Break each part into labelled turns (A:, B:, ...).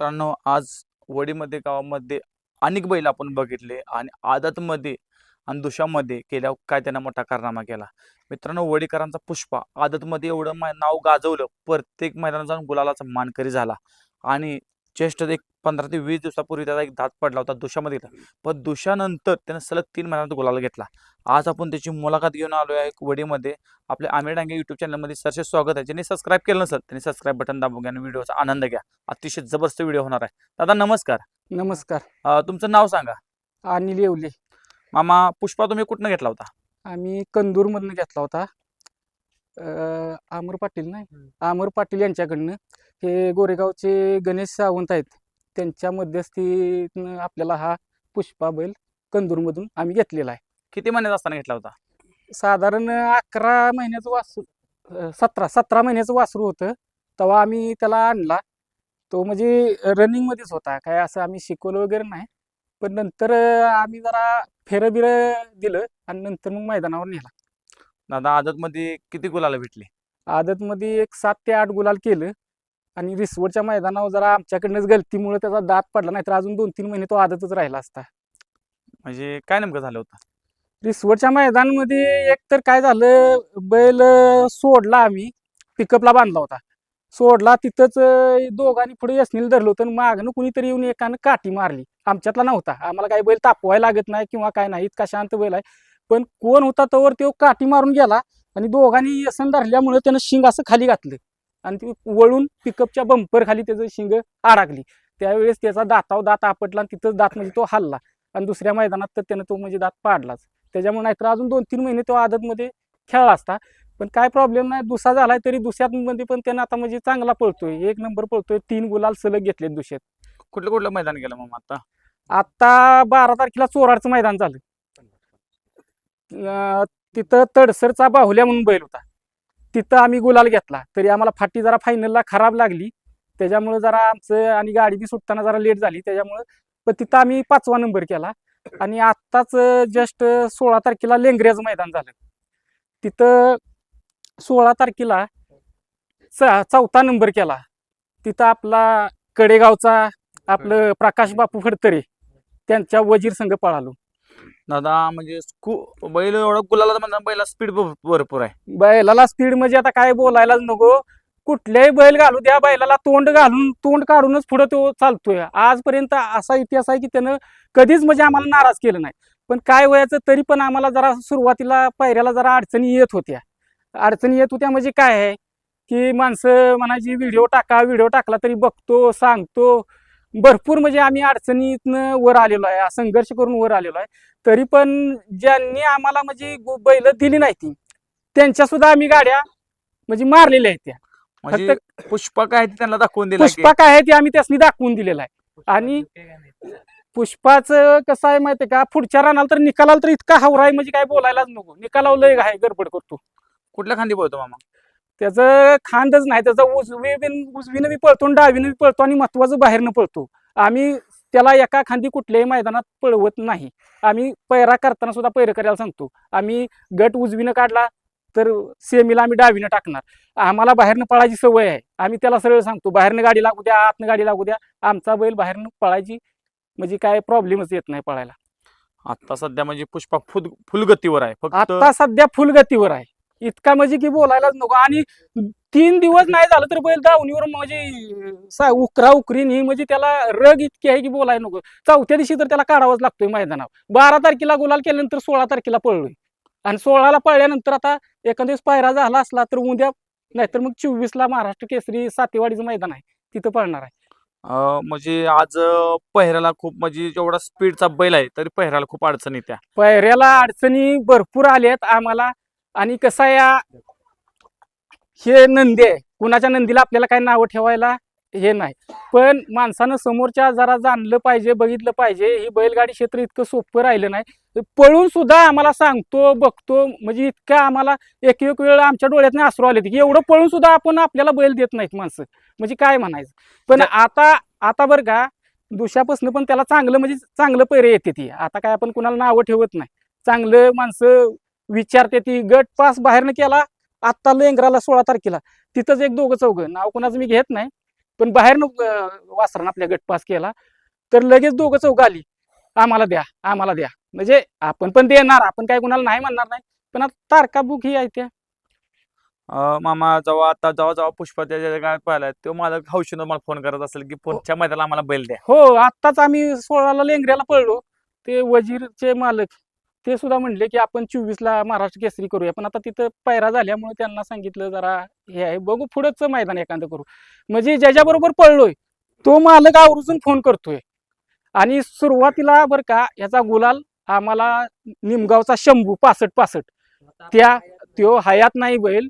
A: मित्रांनो आज वडीमध्ये गावामध्ये अनेक बैल आपण बघितले आणि आदतमध्ये आणि दुशामध्ये केल्या काय त्यांना मोठा कारनामा केला. मित्रांनो वडीकरांचा पुष्पा आदतमध्ये एवढं नाव गाजवलं प्रत्येक मैदानाचा गुलालाचा मानकरी झाला. आणि ज्येष्ठ एक पंधरा ते वीस दिवसापूर्वी त्याचा एक दात पडला होता दुशामध्ये पण दुशानंतर त्यानं सलग तीन महिन्यात गुलाला घेतला. आज आपण त्याची मुलाखत घेऊन आलो आहे वडीमध्ये. आपल्या आमिर डांगे युट्यूब चॅनलमध्ये सरसे स्वागत आहे. ज्यांनी सबस्क्राईब केलं नसेल त्यांनी सबस्क्राईब बटन दाबून घ्या आणि व्हिडिओचा आनंद घ्या. अतिशय जबरदस्त व्हिडिओ होणार आहे. दादा नमस्कार.
B: नमस्कार.
A: तुमचं नाव सांगा.
B: अनिल येवले.
A: मामा पुष्पा तुम्ही कुठनं घेतला होता?
B: आम्ही कंदूरमधनं घेतला होता. अमर पाटील नाही? अमर पाटील यांच्याकडनं. हे गोरेगावचे गणेश सावंत आहेत. त्यांच्या मध्यस्थीतनं आपल्याला हा पुष्पा बैल कंदूरमधून आम्ही घेतलेला आहे.
A: किती महिन्यात असताना घेतला होता?
B: साधारण अकरा महिन्याचं वासरू अं, सतरा सतरा महिन्याचं वासरू होतं. तेव्हा आम्ही त्याला आणला. तो म्हणजे रनिंगमध्येच होता. काय असं आम्ही शिकवलं वगैरे नाही. पण नंतर अं, आम्ही जरा फेरं बिरं दिलं आणि नंतर मग मैदानावर नेला.
A: दादा आदतमध्ये किती गुलाला भेटली?
B: आदतमध्ये एक सात ते आठ गुलाल केलं. आणि रिसवडच्या मैदानावर जरा आमच्याकडनंच गलतीमुळे त्याचा दात पडला नाही तर अजून दोन तीन महिने तो आदतच राहिला असता.
A: म्हणजे काय नेमकं झालं होतं?
B: रिसवडच्या मैदानामध्ये एक तर काय झालं बैल सोडला आम्ही पिकअपला बांधला होता. सोडला तिथंच दोघांनी पुढे यसनीला धरलं होतं मागणं कुणीतरी येऊन एकानं काठी मारली. आमच्यातला नव्हता. आम्हाला काही बैल तापवायला लागत नाही किंवा काय नाही इतका शांत बैल आहे. पण कोण होता तोवर तो काठी मारून गेला आणि दोघांनी यसन धरल्यामुळे त्यानं शिंग असं खाली घातलं. आणि ती वळून पिकअपच्या बंपर खाली त्याचं शिंग अडकली. त्यावेळेस त्याचा दाताव दात आपटला आणि तिथंच दात म्हणजे तो हल्ला. आणि दुसऱ्या मैदानात तर त्यानं तो म्हणजे दात पाडलाच. त्याच्यामुळे नाहीतर अजून दोन तीन महिने तो आदतमध्ये खेळला असता. पण काय प्रॉब्लेम नाही दुसरा झालाय तरी दुसऱ्यामध्ये पण त्यानं आता म्हणजे चांगला पळतोय. एक नंबर पळतोय तीन गुलाल सलग घेतले दुसऱ्यात.
A: कुठलं कुठलं मैदान गेलं मग आता?
B: आता बारा तारखेला चोराडचं मैदान झालं. तिथं तडसरचा बाहुल्या म्हणून बैल होता. तिथं आम्ही गुलाल घेतला. तरी आम्हाला फाटी जरा फायनलला खराब लागली. त्याच्यामुळे जरा आमचं आणि गाडी बी सुटताना जरा लेट झाली. त्याच्यामुळं पण तिथं आम्ही पाचवा नंबर केला. आणि आत्ताच जस्ट सोळा तारखेला लेंगऱ्याचं मैदान झालं. तिथं सोळा तारखेला चौथा नंबर केला. तिथं आपला कडेगावचा आपलं प्रकाश बापू फडतरे त्यांच्या वजीर संघ पळालो.
A: दादा म्हणजे स्कू बैल एवढा गुलाला म्हणजे बैला स्पीड भरपूर आहे.
B: बैलाला स्पीड म्हणजे आता काय बोलायलाच नको. कुठल्याही बैल घालू द्या बैलाला तोंड घालून तोंड काढूनच पुढे तो चालतोय. आजपर्यंत असा इतिहास आहे की त्यानं कधीच म्हणजे आम्हाला नाराज केलं नाही. पण काय वयाचं तरी पण आम्हाला जरा सुरुवातीला पायऱ्याला जरा अडचणी येत होत्या. अडचणी येत होत्या म्हणजे काय आहे की माणसं म्हणायची व्हिडिओ टाका व्हिडिओ टाकला तरी बघतो सांगतो. भरपूर म्हणजे आम्ही अडचणीतनं वर आलेलो आहे संघर्ष करून वर आलेलो आहे. तरी पण ज्यांनी आम्हाला म्हणजे बैल दिली नाही ती त्यांच्या सुद्धा आम्ही गाड्या म्हणजे मारलेल्या आहेत त्या.
A: म्हणजे पुष्पा काय ते त्यांना दाखवून दिला की-
B: पुष्पा काय आहे ते आम्ही त्यासनी दाखवून दिलेलं आहे. आणि पुष्पाचं कसं आहे माहितीये का? पुढच्या रानाला तर निकालाला तर इतका हावरा आहे म्हणजे काय बोलायलाच नको. निकालावर लय आहे गडबड करतो.
A: कुठल्या खांदी पळतो मामा?
B: त्याचं खांदच नाही. त्याचं उजवी बिन उजवीनं बी पळतो आणि डावीनं बी पळतो आणि महत्वाचं बाहेरनं पळतो. आम्ही त्याला एका खांदी कुठल्याही मैदानात पळवत नाही. आम्ही पैरा करताना सुद्धा पैर करायला सांगतो. आम्ही गट उजवीनं काढला तर सेमीला आम्ही डावीनं टाकणार. आम्हाला बाहेरनं पळायची सवय आहे. आम्ही त्याला सरळ सांगतो बाहेरनं गाडी लागू द्या आतनं गाडी लागू द्या. आमचा बैल बाहेरनं पळायची म्हणजे काय प्रॉब्लेमच येत नाही पळायला.
A: आता सध्या म्हणजे पुष्पा फुल फुल गतीवर आहे
B: आता सध्या फुल गतीवर आहे. इतका म्हणजे की बोलायलाच नको. आणि तीन दिवस नाही झालं तर बैल दावणीवर म्हणजे उकरा उकरीन ही म्हणजे त्याला रग इतकी आहे की बोलायला नको. चौथ्या दिवशी तर त्याला काढावाच लागतोय मैदानावर. बारा तारखेला गुलाल केल्यानंतर सोळा तारखेला पळलोय. आणि सोळाला पळल्यानंतर आता एखाद्या दिवस पायरा झाला असला तर उद्या नाहीतर मग चोवीसला महाराष्ट्र केसरी सातेवाडीचं मैदान आहे. तिथं पळणार आहे.
A: अं, म्हणजे आज पहिऱ्याला खूप म्हणजे जेवढा स्पीडचा बैल आहे तरी पहिऱ्याला खूप अडचण येत्या.
B: पायऱ्याला अडचणी भरपूर आल्यात. आम्हाला आणि कसं या हे नंदी आहे. कुणाच्या नंदीला आपल्याला काय नावं ठेवायला हे नाही. पण माणसानं समोरच्या जरा जाणलं पाहिजे बघितलं पाहिजे. ही बैलगाडी क्षेत्र इतकं सोपं राहिलं नाही. पळून सुद्धा आम्हाला सांगतो बघतो. म्हणजे इतकं आम्हाला एक एक वेळ आमच्या डोळ्यात अश्रू आले की एवढं पळून सुद्धा आपण आपल्याला बैल देत नाहीत माणसं. म्हणजे काय म्हणायचं? पण आता आता बरं का दुशापासून पण त्याला चांगलं म्हणजे चांगलं पैरे येते ती. आता काय आपण कुणाला नावं ठेवत नाही. चांगलं माणसं विचारते ती गट पास बाहेरनं केला आत्ता लेंगराला सोळा तारखेला. तिथंच एक दोघं चौघं नाव कुणाचं मी घेत नाही पण बाहेरनं वासरानं आपल्या गट पास केला तर लगेच दोघं चौघं आली आम्हाला द्या आम्हाला द्या. म्हणजे आपण पण देणार आपण काय कुणाला नाही म्हणणार नाही पण आता तारका बुक ही आहे त्या.
A: अं, मामा जेव्हा आता जेव्हा जेव्हा पुष्पा त्याच्या जगात पाहिला तो मला हौशीनं मला फोन करत असेल की पुढच्या मैदानाला आम्हाला बैल द्या.
B: हो आत्ताच आम्ही सोळाला लेंगऱ्याला पळलो ते वजीरचे मालक ते सुद्धा म्हणले की आपण चोवीसला महाराष्ट्र केसरी करूया. पण आता तिथं पायरा झाल्यामुळे त्यांना सांगितलं जरा हे आहे. बघू पुढंच मैदान एखादं करू. म्हणजे ज्याच्याबरोबर पळलोय तो मालक आवर्जून फोन करतोय. आणि सुरुवातीला बरं का याचा गुलाल आम्हाला निमगावचा शंभू पासष्ट पासष्ट. त्या त्यो हयात नाही बैल.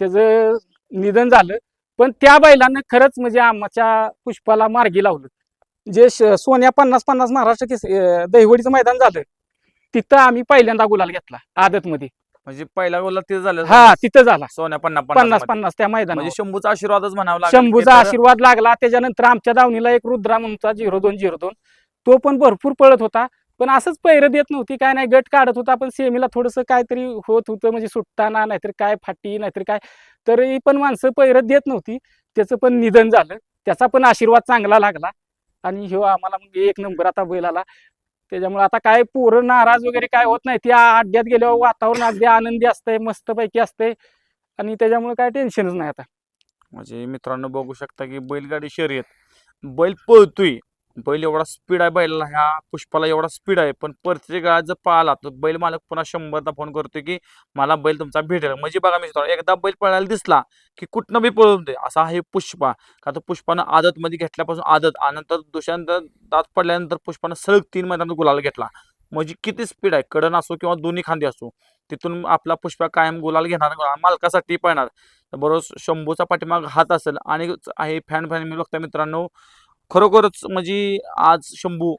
B: त्याचं निधन झालं. पण त्या बैलानं खरंच म्हणजे आमच्या पुष्पाला मार्गी लावलं. जे सोन्या पन्नास पन्नास महाराष्ट्र केस दहिवडीचं मैदान झालं तिथं आम्ही पहिल्यांदा गुलाल घेतला आदतमध्ये.
A: म्हणजे पहिला गोला ते झालं
B: हा तिथं झाला.
A: सोन्या पन्नास पन्नासमध्ये.
B: पन्नास त्या मैदानावर.
A: म्हणजे शंभूचा आशीर्वादच म्हणावा लागेल.
B: शंभूचा
A: हे तर-
B: आशीर्वाद लागला त्याच्यानंतर आमच्या दावणीला एक रुद्रा म्हणूनचा झिरो दोन झिरो दोन. तो पण भरपूर पळत होता पण असंच पैर देत नव्हती काय नाही गट काढत होता पण सेमीला थोडंसं काहीतरी होत होतं म्हणजे सुटताना नाहीतर काय फाटी नाहीतर काय. तरी पण माणसं पैर देत नव्हती त्याचं पण निधन झालं त्याचा पण आशीर्वाद चांगला लागला. आणि ह्यो आम्हाला मग एक नंबर आता बैल आला. त्याच्यामुळे आता काय पोरं नाराज वगैरे काय होत नाही. त्या अड्ड्यात गेल्यावर वातावरण अगदी आनंदी असतंय मस्तपैकी असतंय. आणि त्याच्यामुळे काय टेन्शनच नाही आता.
A: म्हणजे मित्रांनो बघू शकता की बैलगाडी शर्यत बैल पळतोय. बैल एवढा स्पीड आहे बैलाला ह्या पुष्पाला एवढा स्पीड आहे. पण प्रत्येक वेळा जर पाळला तर बैल मालक पुन्हा शंभरदा फोन करतोय की मला बैल तुमचा भेटेल. म्हणजे बघा मी एकदा बैल पळायला दिसला की कुठनं बी पळून दे. असा आहे पुष्पा. का तर पुष्पानं आदत मध्ये घेतल्यापासून आदत आणि नंतर दुसऱ्यांदा दात पडल्यानंतर पुष्पानं सलग तीन महिन्यात गुलाल घेतला. म्हणजे किती स्पीड आहे. कडन असो किंवा दोन्ही खांदी असो तिथून आपला पुष्पा कायम गुलाल घेणार मालकासाठी पळणार. बरोबर शंभूचा पाठीमाग हात असेल आणि आहे फॅन फॅन मी बघता मित्रांनो खरोखरच म्हणजे आज शंभू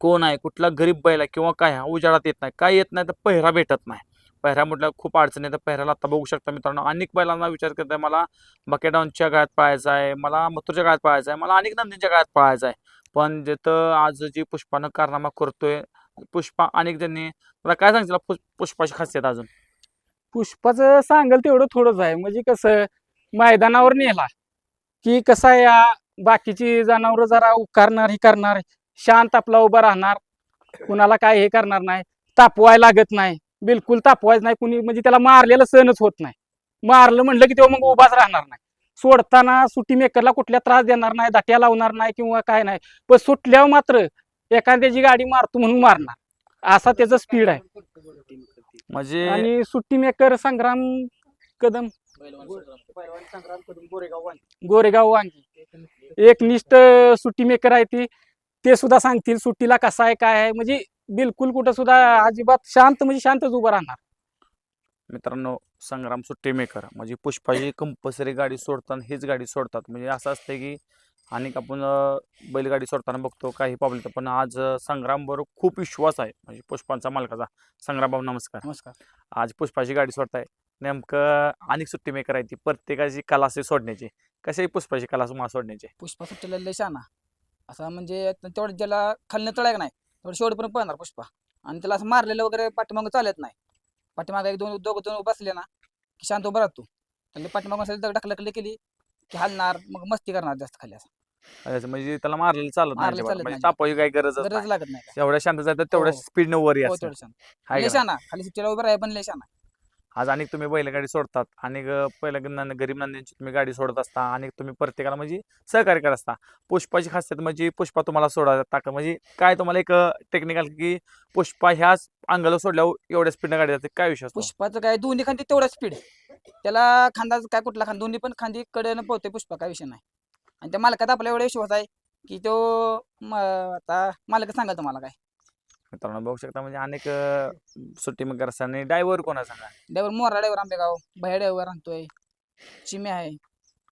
A: कोण आहे? कुठला गरीब बैल आहे किंवा काय हा उजाडात येत नाही. काय येत नाही तर पहिरा भेटत नाही. पहिरा म्हटलं खूप अडचण आहे तर पहिऱ्याला आता बघू शकता मित्रांनो अनेक बैलांना विचार करत आहे मला बकेडाऊनच्या गाळ्यात पळायचं आहे मला मथुरच्या गाळ्यात पळायचं आहे मला अनेक नंदींच्या गाळ्यात पळायचं आहे. पण जिथं आज जी पुष्पानं कारनामा करतोय पुष्पा अनेक जणी मला काय सांगितलं पुष्पाची खासियत अजून.
B: पुष्पाचं सांगेल तेवढं थोडंच आहे. म्हणजे कसं मैदानावर नेला की कसा आहे या बाकीची जनावर जरा उकारणार ही करणार शांत आपला उभा राहणार. कुणाला काय हे करणार नाही. तापवाय लागत नाही. बिलकुल तापवायच नाही. कुणी म्हणजे त्याला मारलेलं सहनच होत नाही. मारलं म्हणलं की तेव्हा मग उभाच राहणार नाही. सोडताना सुट्टी मेकरला कुठल्या त्रास देणार नाही दाट्या लावणार नाही किंवा काय नाही. पण सुटल्यावर मात्र एखाद्याची गाडी मारतो म्हणून मारणार. असा त्याचा स्पीड आहे.
A: म्हणजे
B: आणि सुट्टी मेकर संग्राम कदम. गोरेगाव वांगी. एक निष्ठ सुट्टी मेकर आहे ती. ते सुद्धा सांगतील सुट्टीला कसा आहे काय आहे. म्हणजे बिलकुल कुठं सुद्धा अजिबात शांत म्हणजे शांतच उभं राहणार.
A: मित्रांनो संग्राम सुट्टी मेकर म्हणजे पुष्पाची कंपल्सरी गाडी सोडताना हीच गाडी सोडतात. म्हणजे असं असतं की आणि आपण बैलगाडी सोडताना बघतो काही प्रॉब्लेम येतो पण आज अं, संग्रामबरोबर खूप विश्वास आहे म्हणजे पुष्पांचा मालकाचा. संग्राम भाऊ नमस्कार.
B: नमस्कार.
A: आज पुष्पाची गाडी सोडताय. नेमकं अनेक सुट्टी मेकर आहे ती. प्रत्येकाची कला असते सोडण्याची. कशी आहे पुष्पाची कला तुम्हाला सोडण्याची?
C: पुष्पा सुट्टीला लय शाना असा म्हणजे तेवढं ज्याला खालनं तळायक नाही तेवढं शेवटपर्यंत पळणार पुष्पा. आणि त्याला असं मारलेलं वगैरे पाठीमागं चालत नाही. पाठीमागं एक दोन दोघं दोन बसले ना की शांत उभं राहतो. त्याला पाठीमागं असेल तर ढकलकली केली की हलणार मग मस्ती करणार जास्त खाली असं.
A: म्हणजे त्याला मारलेलं चालत नाही
C: मारलेलं
A: अजिबात.
C: चालत
A: म्हणजे
C: नाही.
A: काही गरज
C: गरज लागत नाही काय.
A: एवढ्या शांत जातात तेवढ्या
C: हो.
A: स्पीडनं वर
C: हो
A: असतं
C: तेवढं शांत.
A: हाय
C: लय
A: का?
C: शाना खाली सुट्टीला उभं राहा पण लय शाना
A: आज अनेक तुम्ही बैलगाडी सोडतात आणि पहिल्या गरीब नांद्यांची तुम्ही गाडी सोडत असता आणि तुम्ही प्रत्येकाला म्हणजे सहकार्य करत असता. पुष्पाची खासियत म्हणजे पुष्पा तुम्हाला सोडा टाकत म्हणजे काय तुम्हाला एक टेक्निकल की पुष्पा ह्याच अंगाला सोडल्यावर एवढ्या स्पीडनं गाडी जाते काय विषय
C: पुष्पाचं काय दोन्ही खांदी तेवढा स्पीड त्याला खांदा काय कुठला खांदा दोन्ही पण खांदी कडेनं पोहते पुष्पा काय विषय नाही. आणि त्या मालकात आपला एवढा विश्वास आहे की तो आता मालक सांगा तुम्हाला काय.
A: मित्रांनो बघू शकता म्हणजे अनेक अं, सुट्टी मग आणि ड्रायव्हर कोणा सांगा?
C: ड्रायव्हर मोरा ड्रायव्हर आंबेगाव भया ड्रायव्हर आणतोय. चिमे आहे.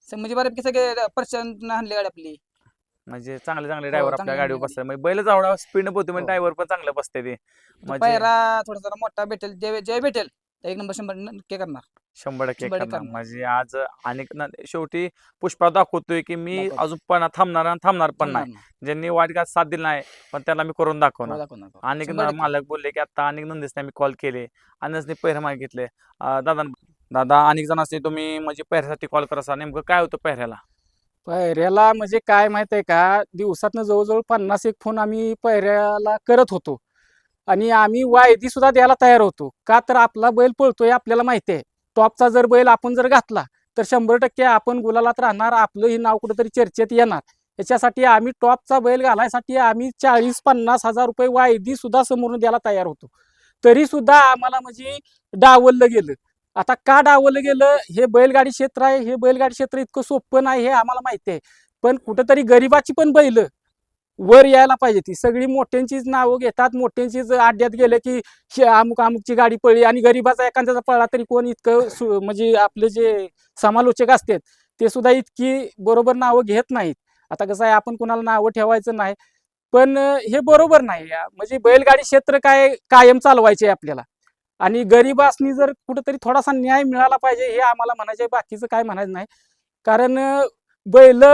C: स- म्हणजे बऱ्यापैकी सगळे पर्सन आणले गाडी आपली.
A: म्हणजे चांगले चांगले ड्रायव्हर आपल्या
C: चांगले
A: गाडीवर
C: चांगले
A: बसतात. म्हणजे बैल जावडा स्पीड पोहते म्हणजे
C: हो.
A: ड्रायव्हर पण चांगलं बसते ते. म्हणजे
C: पायरा थोडा जरा मोठा भेटेल जे जे भेटेल. ते एक नंबर शंभर नक्की करणार
A: शंभर टक्के
C: शंभर टक्के
A: करणार
C: करणार.
A: म्हणजे आज अनेक न- शेवटी पुष्पा दाखवतोय की मी. अजून पण थांबणार आणि थांबणार पण नाही
C: करणार.
A: ज्यांनी वाईट घात साथ दिला नाही पण त्याला मी करून
C: हो,
A: दाखवणार
C: दाखवणार.
A: अनेक
C: शंभर
A: न-
C: टक्के.
A: मालक बोलले की आता अनेक नंदीसने मी कॉल केले अनेकने पैर मागितले अं, दादा दादा अनेक जण असते तुम्ही म्हणजे पैऱ्यासाठी कॉल करा नेमकं काय होतं पैऱ्याला
B: पैऱ्याला म्हणजे काय माहीत आहे का दिवसातनं जवळजवळ पन्नास एक फोन आम्ही पैऱ्याला करत होतो आणि आम्ही वायदी सुद्धा द्यायला तयार होतो. का तर आपला बैल पळतोय आपल्याला माहिती आहे. टॉपचा जर बैल आपण जर घातला तर शंभर टक्के आपण गुलालात राहणार आपलं हे नाव कुठेतरी चर्चेत येणार. याच्यासाठी आम्ही टॉपचा बैल घालायसाठी आम्ही चाळीस पन्नास हजार रुपये वायदी सुद्धा समोरून द्यायला तयार होतो. तरी सुद्धा आम्हाला म्हणजे डावललं गेलं. आता का डावलं गेलं? हे बैलगाडी क्षेत्र आहे हे बैलगाडी क्षेत्र इतकं सोपं नाही हे आम्हाला माहिती आहे. पण कुठंतरी गरिबाची पण बैल वर यायला पाहिजे. ती सगळी मोठ्यांचीच नावं घेतात. मोठ्यांचीच आड्यात गेले की अमुक अमुकची गाडी पळली आणि गरिबाचा एखाद्याचा पळला तरी कोण इतकं म्हणजे आपले जे समालोचक असतात ते सुद्धा इतकी बरोबर नावं घेत नाहीत. आता कसं आहे आपण कुणाला नावं ठेवायचं नाही. पण हे बरोबर नाही. या- म्हणजे बैलगाडी क्षेत्र काय कायम चालवायचे आपल्याला. आणि गरिबासनी जर कुठेतरी थोडासा न्याय मिळाला पाहिजे हे आम्हाला म्हणायचं आहे. बाकीचं काय म्हणायचं नाही. कारण बैल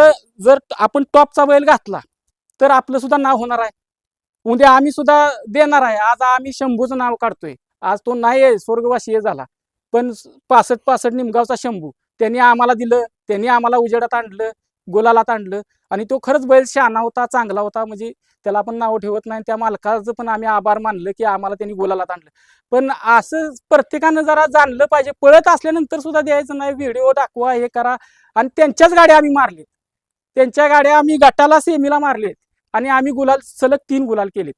B: जर आपण टॉपचा बैल घातला तर आपलं सुद्धा नाव होणार आहे. उद्या आम्ही सुद्धा देणार आहे. आज आम्ही शंभूचं नाव काढतोय. आज तो नाही आहे स्वर्गवासी झाला. पण पासष्ट पासष्ट निमगावचा शंभू त्यांनी आम्हाला दिलं त्यांनी आम्हाला उजेडात आणलं गोलालात आणलं आणि तो खरंच बैल शहाणा होता चांगला होता. म्हणजे त्याला आपण नाव ठेवत नाही. त्या मालकाचं पण आम्ही आभार मानलं की आम्हाला त्यांनी गोलालात आणलं. पण असं प्रत्येकानं जरा जाणलं पाहिजे. पळत असल्यानंतर सुद्धा द्यायचं नाही. व्हिडिओ दाखवा हे करा. आणि त्यांच्याच गाड्या आम्ही मारलेत. त्यांच्या गाड्या आम्ही गटाला सेमीला मारलेत. आणि आम्ही गुलाल सलग तीन गुलाल केलेत.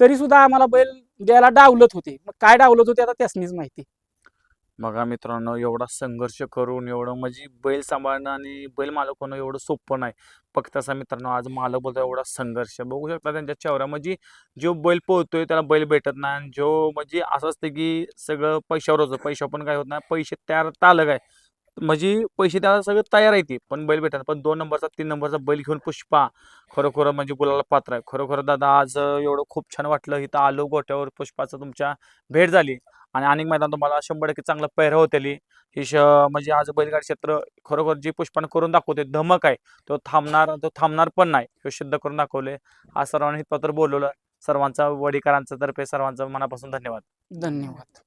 B: तरी सुद्धा आम्हाला बैल द्यायला डावलत होते. मग काय डावलत होते आता त्यासनीच माहिती.
A: बघा मित्रांनो एवढा संघर्ष करून एवढं म्हणजे बैल सांभाळणं आणि बैल मालक होणं एवढं सोपं नाही. फक्त असा मित्रांनो आज मालक बोलतो एवढा संघर्ष. बघू शकता त्यांच्या चेहऱ्या म्हणजे जो बैल पोहतोय त्याला बैल भेटत नाही. आणि जो म्हणजे असं असतं की सगळं पैशावर होतं पैशावर पण काय होत नाही. पैसे तयार अलग आहे. म्हणजे पैसे द्यायला सगळं तयार आहे ती. पण बैल भेटायला पण दोन नंबरचा तीन नंबरचा बैल घेऊन पुष्पा खरोखर म्हणजे बोलायला पात्र आहे. खरोखर दादा आज एवढं खूप छान वाटलं. इथं आलो गोट्यावर पुष्पाचं तुमच्या भेट झाली. आणि अनेक मैदान तुम्हाला शंभर टक्के चांगलं पैर होतेली. हे श म्हणजे आज बैलगाडी क्षेत्र खरोखर जे पुष्पानं करून दाखवते धमक आहे. तो थांबणार तो थांबणार पण नाही. हे सिद्ध करून दाखवले. आज सर्वांनी पत्र बोलवलं. सर्वांचा वडीकरांचा तर्फे सर्वांचा मनापासून धन्यवाद.
B: धन्यवाद.